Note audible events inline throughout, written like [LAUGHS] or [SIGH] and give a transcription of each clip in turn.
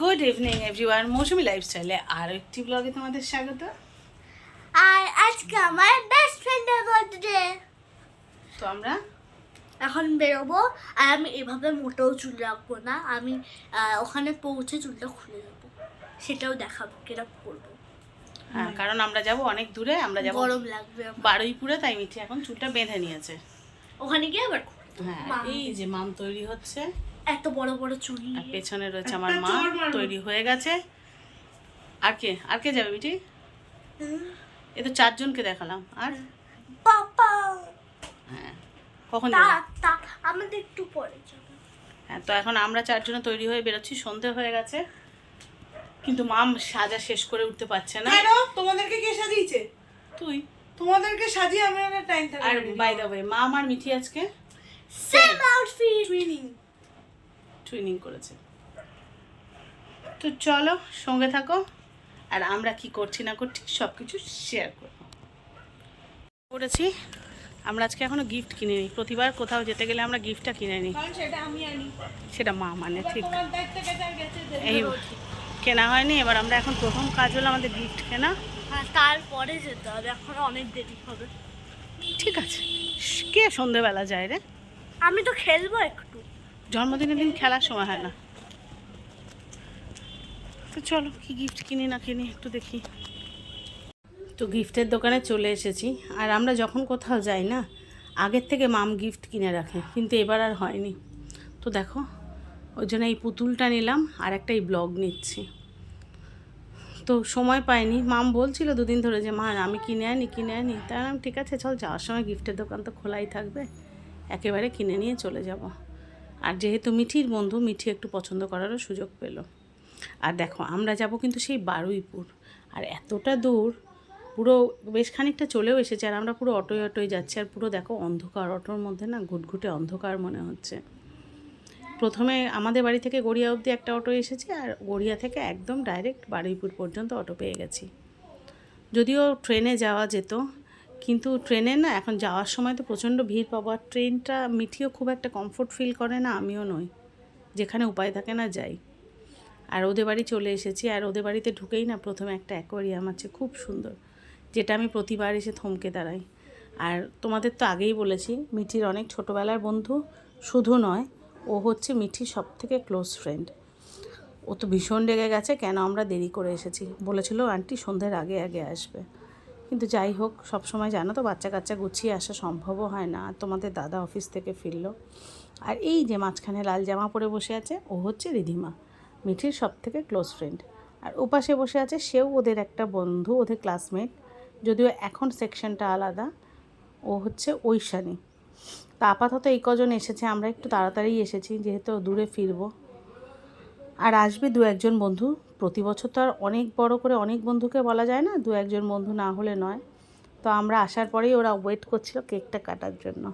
Good evening everyone মৌসুমি লাইফস্টাইলে আরও একটি ব্লগে তোমাদের স্বাগত। আর আজকে আমার বেস্ট ফ্রেন্ডের বার্থডে তো আমরা এখন বেরোবো। আর আমি এভাবে মোটেও চুল রাখব না। আমি ওখানে পৌঁছে চুলটা খুলে দেবো সেটাও দেখাবো কীরকম করব। হ্যাঁ কারণ আমরা যাব অনেক দূরে আমরা যাব গরম লাগবে বারুইপুরে তাই মিঠি এখন চুলটা বেঁধে নিয়েছে। ওখানে গিয়ে আবার হ্যাঁ এই যে মাম তৈরি হচ্ছে। এত বড় বড় চুল আর পেছনে রয়েছে আমার মা তৈরি হয়ে গেছে। আর কে? আর কে যাবে মিঠি এ তো চারজনকে দেখালাম। আর? পাপা হ্যাঁ। কখন আমাদের একটু পরে যাবে। হ্যাঁ তো এখন আমরা চারজনে তৈরি হয়ে বেরোচ্ছি। সন্ধে হয়ে গেছে। কিন্তু মাম সাজা শেষ করে উঠতে পারছে না। কেন? তোমাদেরকে কে সাজিয়েছে? তুই। তোমাদেরকে সাজিয়ে আমি একটা টাইম আর বাই দ্য ওয়ে মাম আর মিঠি আজকে? সেম আউটফিট টুইনিং টুইনিং করেছে। তো চলো সঙ্গে থাকো আর আমরা কি করছি না করছি সব কিছু শেয়ার করব। করেছি আমরা আজকে এখনও গিফট কিনে কিনিনি। প্রতিবার কোথাও যেতে গেলে আমরা গিফটটা কিনে নিই সেটা মা মানে ঠিক। এই কেনা হয়নি এবার আমরা এখন প্রথম কাজ হলো আমাদের গিফট কেনা। হ্যাঁ তারপরে যেতে হবে এখন অনেক দেরি হবে। ঠিক আছে। কে সন্ধেবেলা যায় রে? আমি তো খেলব একটু। জন্মদিনের দিন খেলার সময় হয় না। তো চলো, কি গিফট কিনি না কিনি একটু দেখি। তো গিফটের দোকানে চলে এসেছি। আর আমরা যখন কোথাও যাই না, আগের থেকে মাম গিফট কিনে রাখে, কিন্তু এবার আর হয়নি। তো দেখো, ওই জন্য এই পুতুলটা নিলাম আর একটা এই ব্লগ নিচ্ছি। তো সময় পাইনি। মাম বলছিল দুদিন ধরে যে, মা, আমি কিনে আনি কিনে আনি। তাই আমি ঠিক আছে, চল, যাওয়ার সময় গিফটের দোকান তো খোলাই থাকবে। একেবারে কিনে নিয়ে চলে যাব। আর যেহেতু মিঠির বন্ধু, মিঠি একটু পছন্দ করারও সুযোগ পেল। আর দেখো, আমরা যাব কিন্তু সেই বারুইপুর। আর এতটা দূর, পুরো বেশ খানিকটা চলেও এসেছে আর আমরা পুরো অটোয় অটোয় যাচ্ছি। আর পুরো দেখো, অন্ধকার অটোর মধ্যে না ঘুটঘুটে অন্ধকার মনে হচ্ছে। প্রথমে আমাদের বাড়ি থেকে গড়িয়া অবধি একটা অটো এসেছে আর গড়িয়া থেকে একদম ডাইরেক্ট বারুইপুর পর্যন্ত অটো পেয়ে গেছি। যদিও ট্রেনে যাওয়া যেত কিন্তু ট্রেনে না, এখন যাওয়ার সময় তো প্রচণ্ড ভিড় পাবো আর ট্রেনটা মিঠিও খুব একটা কমফোর্ট ফিল করে না, আমিও নই। যেখানে উপায় থাকে না, যাই। আর ওদের বাড়ি চলে এসেছি, আর ওদের বাড়িতে ঢুকেই না প্রথমে একটা অ্যাকোয়ারিয়াম আছে, খুব সুন্দর। যেটা আমি প্রতিবার এসে থমকে দাঁড়াই। আর তোমাদের তো আগেই বলেছি, মিঠির অনেক ছোটোবেলার বন্ধু, শুধু নয়, ও হচ্ছে মিঠির সব থেকে ক্লোজ ফ্রেন্ড ও তো ভীষণ রেগে গেছে, কেন আমরা দেরি করে এসেছি? বলেছিল, আন্টি সন্ধ্যের আগে আগে আসবে। কিন্তু যাই হোক, সব সময় জানো তো, বাচ্চা কাচ্চা গুছিয়ে আসা সম্ভবও হয় না। তোমাদের দাদা অফিস থেকে ফিরলো। আর এই যে মাঝখানে লাল জামা পরে বসে আছে, ও হচ্ছে রিধিমা মিঠির সব থেকে ক্লোজ ফ্রেন্ড আর ওপাশে বসে আছে সেও ওদের একটা বন্ধু, ওদের ক্লাসমেট যদিও এখন সেকশনটা আলাদা, ও হচ্ছে ঐশানী। তা আপাতত এই কজন এসেছে, আমরা একটু তাড়াতাড়ি এসেছি, যেহেতু দূরে ফিরবো। আর আসবে দু একজন বন্ধু। প্রতি বছর তো আর অনেক বড় করে অনেক বন্ধুকে বলা যায় না, দু একজন বন্ধু না হলে নয়। তো আমরা আসার পরেই ওরা ওয়েট করছিল কেকটা কাটার জন্য।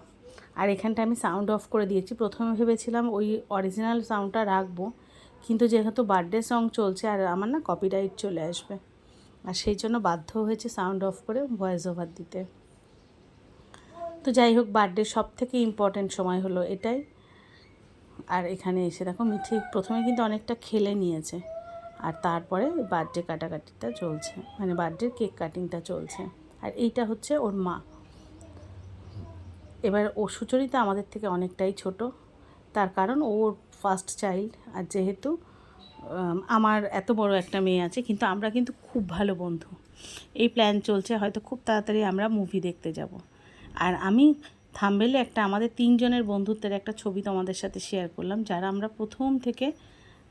আর এখানটা আমি সাউন্ড অফ করে দিয়েছি। প্রথমে ভেবেছিলাম ওই অরিজিনাল সাউন্ডটা রাখব। কিন্তু যেহেতু বার্থডে সং চলছে আর আমার না কপিরাইট চলে আসবে। আর সেই জন্য বাধ্য হয়েছে সাউন্ড অফ করে ভয়েস ওভার দিতে। তো যাই হোক বার্থডে সব থেকে ইম্পর্ট্যান্ট সময় হলো এটাই। আর এখানে এসে দেখো মিঠি প্রথমে কিন্তু অনেকটা খেলে নিয়েছে। আর তারপরে বার্থডে কাটাকাটিটা চলছে। মানে বার্থডে কেক কাটিংটা চলছে। আর এইটা হচ্ছে ওর মা। এবার ও সুচরিতা আমাদের থেকে অনেকটাই ছোট। তার কারণ ওর ফার্স্ট চাইল্ড আর যেহেতু আমার এত বড় একটা মেয়ে আছে, কিন্তু আমরা কিন্তু খুব ভালো বন্ধু। এই প্ল্যান চলছে, হয়তো খুব তাড়াতাড়ি আমরা মুভি দেখতে যাব। আর আমি থাম্বেলে একটা আমাদের তিনজনের বন্ধুত্বের একটা ছবি তোমাদের সাথে শেয়ার করলাম, যারা আমরা প্রথম থেকে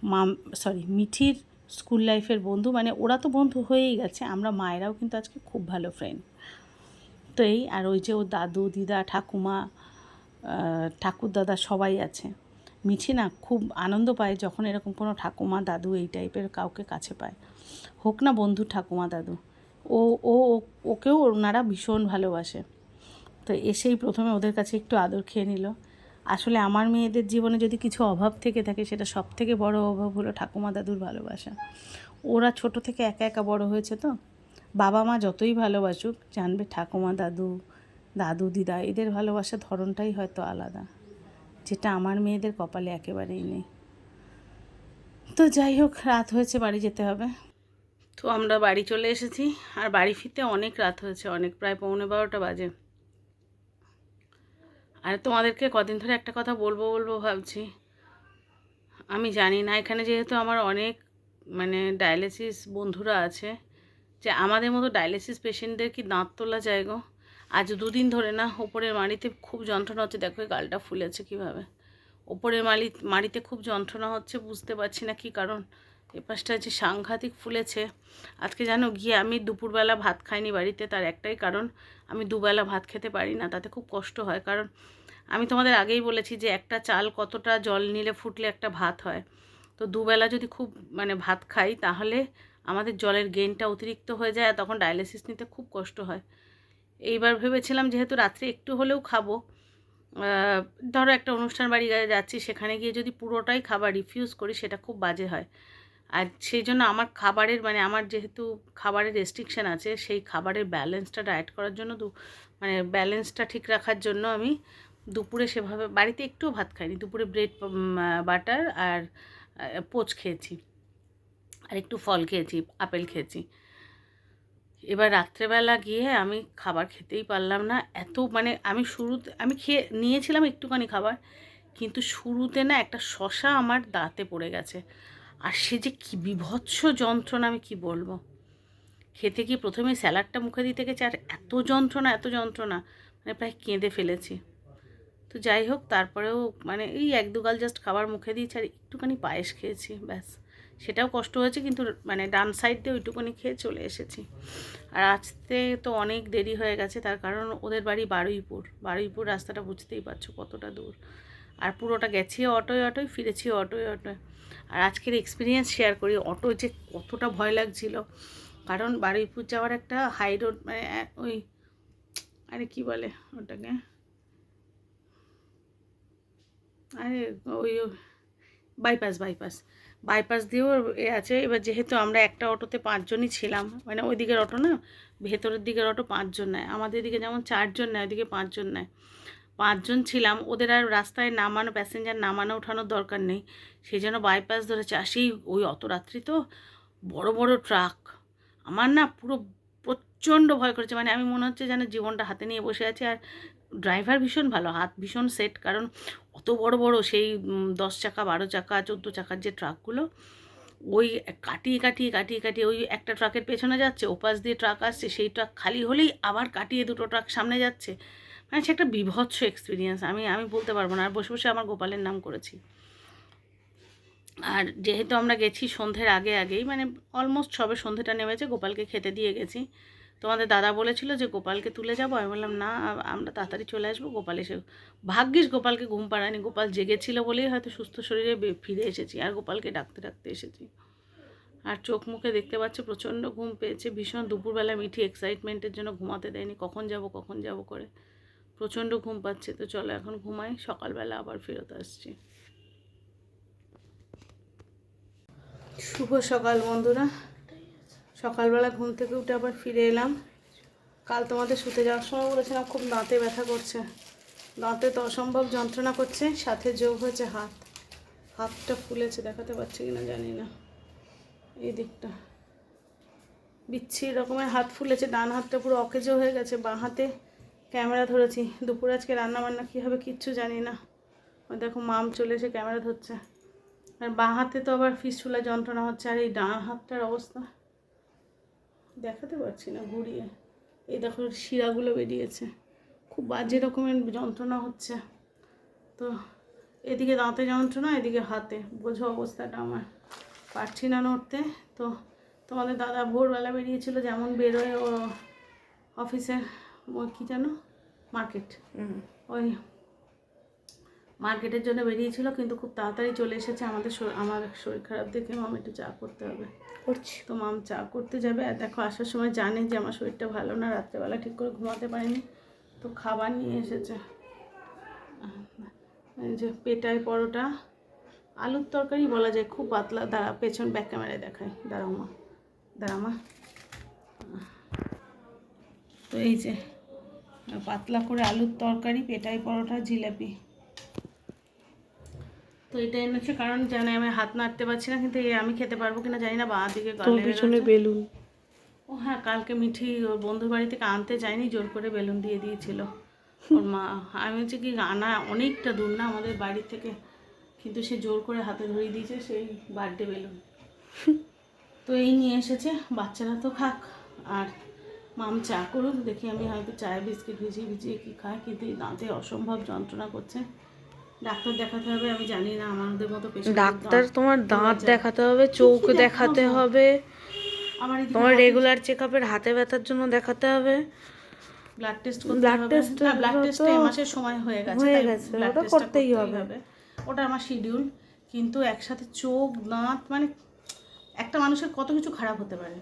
মাম সরি মিঠির স্কুল লাইফের বন্ধু মানে ওরা তো বন্ধু হয়েই গেছে, আমরা মায়েরাও কিন্তু আজকে খুব ভালো ফ্রেন্ড তো এই, আর ওই যে ও দাদু, দিদা, ঠাকুমা ঠাকুর দাদা সবাই আছে। মিঠি না খুব আনন্দ পায় যখন এরকম কোনো ঠাকুমা, দাদু এই টাইপের কাউকে কাছে পায়। হোক না বন্ধু ঠাকুমা, দাদু ও, ও- ওকেও ওনারা ভীষণ ভালোবাসে। তো এসেই প্রথমে ওদের কাছে একটু আদর খেয়ে নিল। আসলে আমার মেয়েদের জীবনে যদি কিছু অভাব থেকে থাকে, সেটা সব থেকে বড় অভাব হলো ঠাকুমা দাদুর ভালোবাসা। ওরা ছোট থেকে একা একা বড় হয়েছে তো। বাবা মা যতই ভালোবাসুক, জানবে ঠাকুমা দাদু দাদু দিদা, এদের ভালোবাসার ধরনটাই হয়তো আলাদা। যেটা আমার মেয়েদের কপালে একেবারেই নেই। তো যাই হোক, রাত হয়েছে, বাড়ি যেতে হবে। তো আমরা বাড়ি চলে এসেছি, আর বাড়ি ফিরতে অনেক রাত হয়েছে, অনেক প্রায় পৌনে বারোটা বাজে। আর তোমাদেরকে কদিন ধরে একটা কথা বলব বলব ভাবছি। আমি জানি না, এখানে যেহেতু আমার অনেক মানে ডায়ালিসিস বন্ধুরা আছে, যে আমাদের মতো ডায়ালিসিস পেশেন্টদের কি দাঁত তোলা যায় গো? আজ দুদিন ধরে না ওপরের মাড়িতে খুব যন্ত্রণা হচ্ছে, দেখো গালটা ফুলেছে কীভাবে। ওপরের মাড়ি মাড়িতে খুব যন্ত্রণা হচ্ছে, বুঝতে পারছি না কি কারণ। এপাশটা যে সাংঘাতিক ফুলেছে, আজকে জানো গিয়ে আমি দুপুরবেলা ভাত খাইনি বাড়িতে, তার একটাই কারণ আমি দুবেলা ভাত খেতে পারি না, তাতে খুব কষ্ট হয়। কারণ আমি তোমাদের আগেই বলেছি যে একটা চাল কতটা জল নিলে ফুটলে একটা ভাত হয়। তো দুবেলা যদি খুব মানে ভাত খাই, তাহলে আমাদের জলের গেনটা অতিরিক্ত হয়ে যায় তখন ডায়ালিসিস নিতে খুব কষ্ট হয়। এইবার ভেবেছিলাম যেহেতু রাত্রে একটু হলেও খাব ধরো একটা অনুষ্ঠান বাড়ি যাচ্ছি, সেখানে গিয়ে যদি পুরোটাই খাবার রিফিউজ করি, সেটা খুব বাজে হয়। আর সেই জন্য আমার খাবারের মানে আমার যেহেতু খাবারের রেস্ট্রিকশান আছে, সেই খাবারের ব্যালেন্সটা ডায়েট করার জন্য দু মানে ব্যালেন্সটা ঠিক রাখার জন্য আমি দুপুরে সেভাবে, বাড়িতে একটুও ভাত খাইনি, দুপুরে ব্রেড বাটার আর পোচ খেয়েছি। আর একটু ফল খেয়েছি, আপেল খেয়েছি। এবার রাত্রেবেলা গিয়ে আমি খাবার খেতেই পারলাম না, এত মানে আমি শুরুতে, আমি খেয়ে, নিয়েছিলাম একটুখানি খাবার, কিন্তু শুরুতে না একটা শশা আমার দাঁতে পড়ে গেছে। আর সে যে কী বিভৎস যন্ত্রণা, আমি কি বলব? খেতে গিয়ে প্রথমে স্যালাডটা মুখে দিতে গেছে, আর এত যন্ত্রণা এত যন্ত্রণা মানে প্রায় কেঁদে ফেলেছি। তো যাই হোক, তারপরেও মানে এই এক দুগাল জাস্ট খাবার মুখে দিয়েছি, আর একটুখানি পায়েস খেয়েছি, ব্যাস। সেটাও কষ্ট হয়েছে, কিন্তু মানে ডান সাইড দিয়ে ওইটুকুনি খেয়ে চলে এসেছি। আর আসতে তো অনেক দেরি হয়ে গেছে, তার কারণ ওদের বাড়ি বারুইপুর। বারুইপুর রাস্তাটা বুঝতেই পারছ কতটা দূর। আর পুরোটা গেছি অটোয় অটোয়, ফিরেছি অটোয় অটোয়। আর আজকের এক্সপিরিয়েন্স শেয়ার করি অটো যে কতটা ভয় লাগছিল। কারণ বারুইপুর যাওয়ার একটা হাই রোড মানে ওই, আরে কি বলে ওটাকে? আরে, ওই বাইপাস বাইপাস বাইপাস দিয়েও এ আছে। এবার যেহেতু আমরা একটা অটোতে পাঁচজনই ছিলাম মানে ওই দিকের অটো না, ভেতরের দিকের অটো পাঁচজন নেয়। আমাদের দিকে যেমন চারজন নেয়, ওইদিকে পাঁচজন নেয়। পাঁচজন ছিলাম, ওদের আর রাস্তায় নামানো প্যাসেঞ্জার নামানো, ওঠানোর দরকার নেই। সেই জন্য বাইপাস ধরেছে। আর সেই ওই অত রাত্রি তো বড় বড় ট্রাক আমার না পুরো প্রচণ্ড ভয় করেছে। মানে আমি মনে হচ্ছে যেন জীবনটা হাতে নিয়ে বসে আছি। আর ড্রাইভার ভীষণ ভালো, হাত ভীষণ সেট কারণ অত বড় বড় সেই দশ চাকা, বারো চাকা, চোদ্দ চাকার যে ট্রাকগুলো ওই কাটিয়ে কাটিয়ে কাটিয়ে কাটিয়ে ওই একটা ট্রাকের পেছনে যাচ্ছে, ওপাশ দিয়ে ট্রাক আসছে, সেই ট্রাক খালি হলেই আবার কাটিয়ে দুটো ট্রাক সামনে যাচ্ছে। মানে সে একটা বিভৎস এক্সপিরিয়েন্স আমি আমি বলতে পারব না, আর বসে বসে আমার গোপালের নাম করেছি। আর যেহেতু আমরা গেছি সন্ধ্যের আগে আগেই মানে অলমোস্ট সবে সন্ধ্যেটা নেমেছে, গোপালকে খেতে দিয়ে গেছি। তোমাদের দাদা বলেছিল যে, গোপালকে তুলে যাব? আমি বললাম, না, আমরা তাড়াতাড়ি চলে আসব। গোপাল এসে, ভাগ্যিস গোপালকে ঘুম পাড়ায়নি। গোপাল জেগেছিল বলেই হয়তো সুস্থ শরীরে ফিরে এসেছি, আর গোপালকে ডাকতে ডাকতে এসেছি। আর চোখ মুখে দেখতে পাচ্ছে, প্রচণ্ড ঘুম পেয়েছে, ভীষণ দুপুরবেলা মিঠি এক্সাইটমেন্টের জন্য ঘুমাতে দেয়নি, কখন যাব কখন যাব করে। প্রচণ্ড ঘুম পাচ্ছে, তো চলো এখন ঘুমাই, সকালবেলা আবার ফেরত আসছি। শুভ সকাল বন্ধুরা। সকালবেলা ঘুম থেকে উঠে আবার ফিরে এলাম। কাল তোমাদের শুতে যাওয়ার সময় বলেছিলাম, খুব দাঁতে ব্যথা করছে। দাঁতে তো অসম্ভব যন্ত্রণা করছে, সাথে যোগ হয়েছে হাত। হাতটা ফুলেছে, দেখাতে পারছি কিনা জানি না। এই দিকটা। বিচ্ছি রকমের হাত ফুলেছে, ডান হাতটা পুরো অকেজো হয়ে গেছে, বাঁ হাতে ক্যামেরা ধরেছি। দুপুরে আজকে রান্না বান্না কী হবে কিচ্ছু জানি না। ওই দেখো মাম চলে এসে ক্যামেরা ধরছে। আর বাঁ হাতে তো আবার ফিসচুলা যন্ত্রণা হচ্ছে, আর এই ডান হাতটার অবস্থা। দেখাতে পারছি না, ঘুরিয়ে। এই দেখো শিরাগুলো বেরিয়েছে। খুব বাজে রকমের যন্ত্রণা হচ্ছে। তো এদিকে দাঁতে যন্ত্রণা, এদিকে হাতে। বোঝো অবস্থাটা আমার। পারছি না নড়তে। তো তোমাদের দাদা ভোরবেলা বেরিয়েছিল, যেমন বেরোয় ও অফিসের। ওই কী যেন? মার্কেট। ওই মার্কেটের জন্য বেরিয়েছিল কিন্তু খুব তাড়াতাড়ি চলে এসেছে। আমাদের আমার শরীর খারাপ দেখে মাম একটু চা করতে হবে। করছি। তো মাম চা করতে যাবে। আর দেখো আসার সময় জানে যে আমার শরীরটা ভালো না রাত্রেবেলা ঠিক করে ঘুমাতে পারিনি। তো খাবার নিয়ে এসেছে। এই যে পেটায় পরোটা। আলুর তরকারি বলা যায় খুব পাতলা। দাঁড়া পেছন ব্যাক ক্যামেরায় দেখায় দাঁড়াও মা। দাঁড়া মা। তো এই যে পাতলা করে আলুর তরকারি পেটাই পরোটা জিলাপি। তো এটা এনেছে কারণ জানে আমি হাত নাড়তে পারছি না কিন্তু আমি খেতে পারব কিনা জানি না বাঁ দিকে পিছনে বেলুন। ও হ্যাঁ কালকে মিঠি ওর বন্ধুর বাড়ি থেকে আনতে যায়নি জোর করে বেলুন দিয়ে দিয়েছিল। ওর মা আমি হচ্ছে কি আনা অনেকটা দূর না আমাদের বাড়ি থেকে কিন্তু সে জোর করে হাতে ধরিয়ে দিয়েছে সেই বার্থডে বেলুন। তো এই নিয়ে এসেছে বাচ্চারা তো খাক আর মাম চা করুন দেখি আমি হয়তো চায়ে বিস্কিট ভিজিয়ে ভিজিয়ে কি খাই কিন্তু এই দাঁতে অসম্ভব যন্ত্রণা করছে। ডাক্তার দেখাতে হবে আমি জানি না আমাদের মতো ডাক্তার তোমার দাঁত দেখাতে হবে চোখ দেখাতে হবে? আমার তোমার রেগুলার চেক আপের হাতে ব্যথার জন্য দেখাতে হবে। ব্লাড টেস্ট করতে test না ব্লাড টেস্ট এই মাসের সময় হয়ে গেছে হয়ে গেছে, ওটা করতেই হবে। ওটা আমার শিডিউল কিন্তু একসাথে চোখ দাঁত মানে একটা মানুষের কত কিছু খারাপ হতে পারে।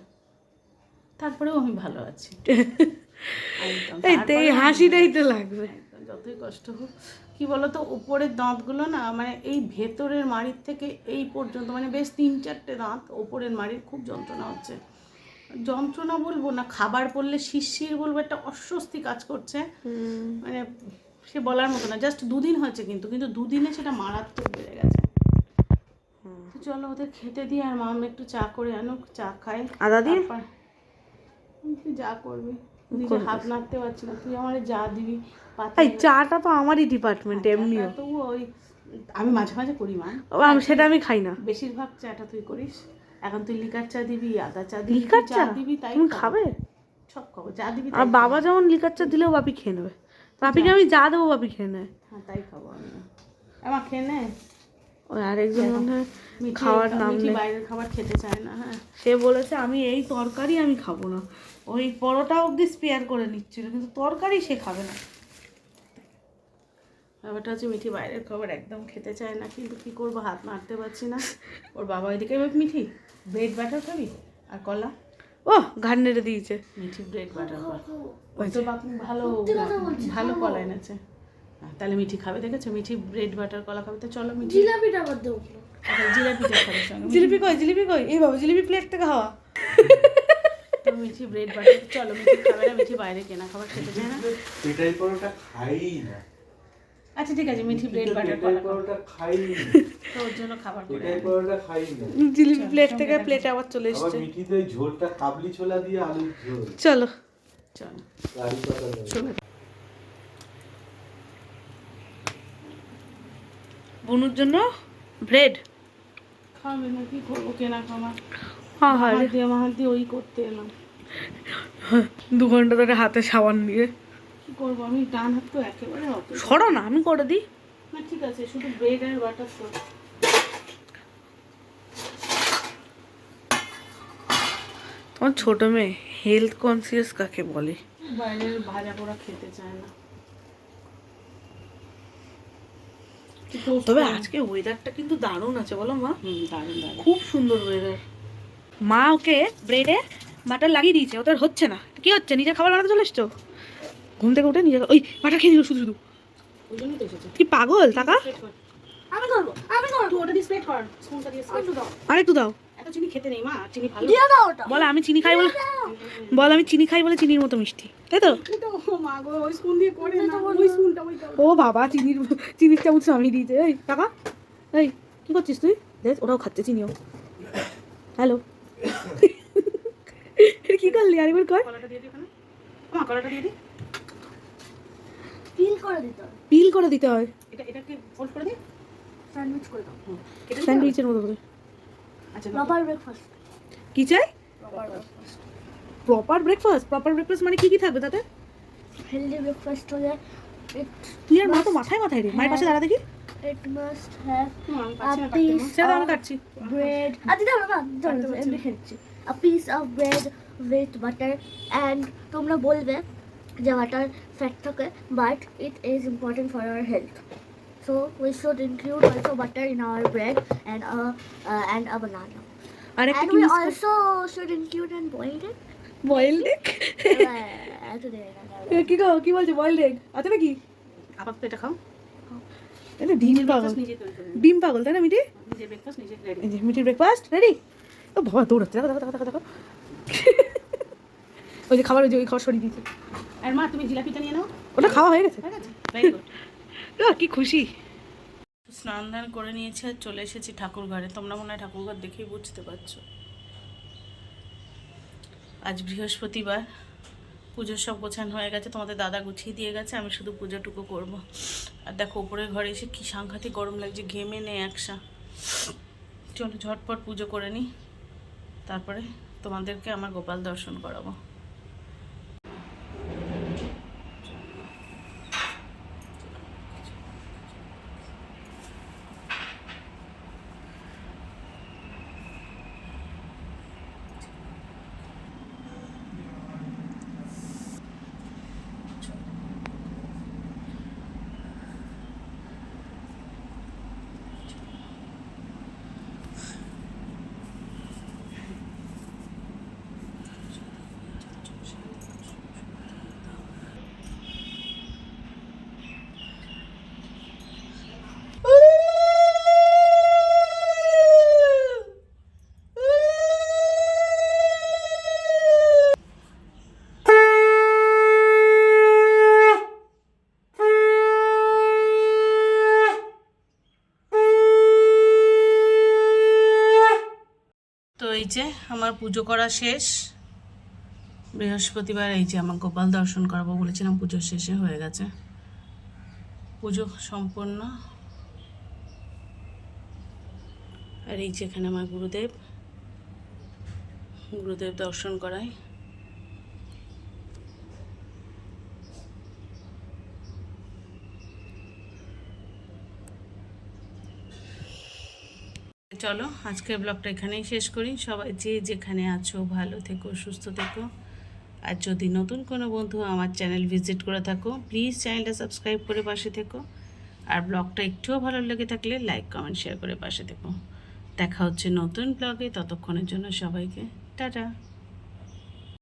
তারপরেও আমি ভালো আছি। [LAUGHS] এই তো এই হাসিটাই তো লাগবে। যতই কষ্ট হোক। কি বলতো উপরের দাঁতগুলো না মানে এই ভেতরের মাড়ির থেকে এই পর্যন্ত মানে বেশ তিন চারটে দাঁত ওপরের মাড়ির খুব যন্ত্রণা হচ্ছে। যন্ত্রণা বলব না খাবার পড়লে শিরশির বলব একটা অস্বস্তি কাজ করছে। মানে সে বলার মতো না জাস্ট দুদিন হয়েছে কিন্তু কিন্তু দুদিনে সেটা মারাত্মক বেড়ে গেছে। চলো ওদের খেতে দিই আর মাম একটু চা করে আনুক চা খাই। আদা দিয়ে? যা করবি। হাত নাড়তে পারছি না। তুই আমার যা দিবি এই চাটা তো আমারই ডিপার্টমেন্ট এমনিও। ওই আমি মাঝে মাঝে করি মা। সেটা আমি খাই না। বেশিরভাগ চাটা তুই করিস। এখন তুই লিকার চা দিবি আদা চা দিবি লিকার চা? দিবি তাই তুমি খাবে। সব খাব যা দিবি আর বাবা যেমন লিকার চা দিলেও বাপি খেয়ে নেবে। বাপিকে আমি যা দেবো বাপি খেয়ে নেয়। হ্যাঁ তাই খাব আমি আমার খেয়ে নে। ওই আরেকজন মনে হয় খাওয়ার নাম নেই। বাইরের খাবার খেতে চায় না হ্যাঁ। সে বলেছে আমি এই তরকারি আমি খাব না। ওই পরোটা অবধি স্পেয়ার করে নিচ্ছিল কিন্তু তরকারি সে খাবে না। ব্যাপারটা হচ্ছে মিঠি বাইরের খাবার একদম খেতে চায় না কিন্তু কি করব হাত নাড়তে পারছি না। ওর বাবা ওইদিকে এবার মিঠি ব্রেড বাটার খাবি আর কলা? ও ঘাট নেড়ে দিয়েছে। মিঠি ব্রেড বাটার ওই তো ভালো ভালো কলা এনেছে। হ্যাঁ, তাহলে মিঠি খাবে দেখেছ? মিঠি ব্রেড বাটার কলা খাবে তো চলো মিঠি। জিলাপিটা আবার দেবো আচ্ছা, জিলাপিটা খাবে জিলিপি কই জিলিপি কই? এই বাবা জিলিপি প্লেট থেকে খাওয়া। তো মিঠি ব্রেড বাটার চলো মিঠি খাবে না মিঠি বাইরে কেনা খাবার খেতে চায় না। পেটাই পরোটা খাই না। আচ্ছা ঠিক আছে মিঠি ব্রেড বাটার কলা। পরোটা খাই না। তো ওর জন্য খাবার করে পেটাই পরোটা খাই না। জিলিপি প্লেট থেকে প্লেটে আবার চলে আবার এসছে। মিঠিতে ওই ঝোলটা কাবলি ছোলা দিয়ে আলুর ঝোল। চলো। চলো। কারি বনুর জন্য ব্রেড খাবে না কি করব কেনা খাবার হ্যাঁ হ্যাঁ। হাত দিয়ে হাত দিয়ে ওই করতে এলাম। দু ঘণ্টা ধরে হাতে সাবান নিয়ে কি করব আমি ডান হাত তো একেবারে সরো না আমি করে দিই। না ঠিক আছে শুধু ব্রেড আর বাটার তো তোমার ছোট মেয়ে হেলথ কনসিয়াস কাকে বলে? বাইরের ভাজা পোড়া খেতে চায় না কিন্তু ও- তবে আজকে ওয়েদারটা কিন্তু দারুণ আছে বলো মা। দারুণ দারুণ। খুব সুন্দর ওয়েদার মা ওকে ব্রেডে বাটার লাগিয়ে দিয়েছে ওটার হচ্ছে না। কি হচ্ছে? নিজের খাবার বানাতে চলে এসছো? ঘুম থেকে উঠে নিজের ওই বাটার খেয়ে দিল শুধু শুধু। কি পাগল টাকা? আমি করব আমি করব। তুই ওটা দিয়ে স্প্রেড কর। স্পুনটা দিয়ে স্প্রেড দাও। এত চিনি খেতে নেই মা চিনি ভালো। দিয়ে দাও ওটা। বল আমি চিনি খাই বলে বল আমি চিনি খাই বলে চিনির মতো মিষ্টি তাই তো? ও মা গো ওই স্পুন দিয়ে করে না ওই স্পুনটা ওইটা ও বাবা চিনির চিনির চামচ আমি দিয়েছে। এই টাকা এই কি করছিস তুই? দেখ ওরাও খাচ্ছে চিনিও। হ্যালো। কি করলি? আরেকবার কর। কলাটা দিয়ে দিই ফিল করে দিতে হবে। পিল করে দিতে হয়। এটা এটাকে ফোল্ড করে স্যান্ডউইচ করে দাও? স্যান্ডউইচের মতো করে। আচ্ছা প্রপার ব্রেকফাস্ট কি চাই? প্রপার ব্রেকফাস্ট প্রপার ব্রেকফাস্ট মানে কি কি থাকবে তাতে? হেলদি ব্রেকফাস্ট হলে ইট তুই আর মা তো মাথায় মাথায় রে। মায়ের পাশে দাঁড়া দেখি। a piece of bread a piece of bread with butter and তোমরা বলবে যে বাটার ফ্যাট থাকে but it is important for our health so we should include also butter in our bread and and a banana আর একটা And কি we also should include and boiled it. Boiled egg Uh, এত দেরি না, কি গো কি বলছে boiled egg আছে নাকি আপাতত এটা খাও। এটা ডিম পাগল। ব্রেকফাস্ট নিজে তৈরি করে নিও। ডিম পাগল তাই না মিটি নিজে ব্রেকফাস্ট নিজে রেডি এই যে মিটির ব্রেকফাস্ট রেডি ও বাবা দৌড়াচ্ছে দেখো দেখো দেখো দেখো দেখো। [LAUGHS] ওই যে খাবার ওই যে ওই খাবার সরিয়ে দিয়েছে। আর মা তুমি জিলাপিটা নিয়ে নাও। ওটা খাওয়া হয়ে গেছে। ঠিক আছে ভেরি গুড কি খুশি। স্নান ধান করে নিয়েছি আর চলে এসেছি ঠাকুর ঘরে। তোমরা মনে হয় ঠাকুর ঘর দেখেই বুঝতে পারছ। আজ বৃহস্পতিবার পুজোর সব গোছান হয়ে গেছে, তোমাদের দাদা গুছিয়ে দিয়ে গেছে, আমি শুধু পুজোটুকু করব। আর দেখো উপরে ঘরে এসে কি সাংঘাতিক গরম লাগছে, ঘেমে নেই একসা। চলো ঝটপট পুজো করে নিই তারপরে তোমাদেরকে আমার গোপাল দর্শন করাবো তো এই যে আমার পুজো করা শেষ। বৃহস্পতিবার এই যে আমার গোপাল দর্শন করাবো বলেছিলাম, পুজো শেষে হয়ে গেছে। পুজো সম্পন্ন। আর এই যেখানে আমার গুরুদেব। গুরুদেব দর্শন করাই চলো, আজকের ব্লগটা এখানেই শেষ করি। সবাই যে যেখানে আছো, ভালো থেকো, সুস্থ থেকো। আর যদি নতুন কোনো বন্ধু আমার চ্যানেল ভিজিট করে থাকো প্লিজ চ্যানেলটা সাবস্ক্রাইব করে পাশে থেকো। আর ব্লগটা একটুও ভালো লেগে থাকলে লাইক কমেন্ট শেয়ার করে পাশে থেকো। দেখা হচ্ছে নতুন ব্লগে ততক্ষণের জন্য সবাইকে, টাটা।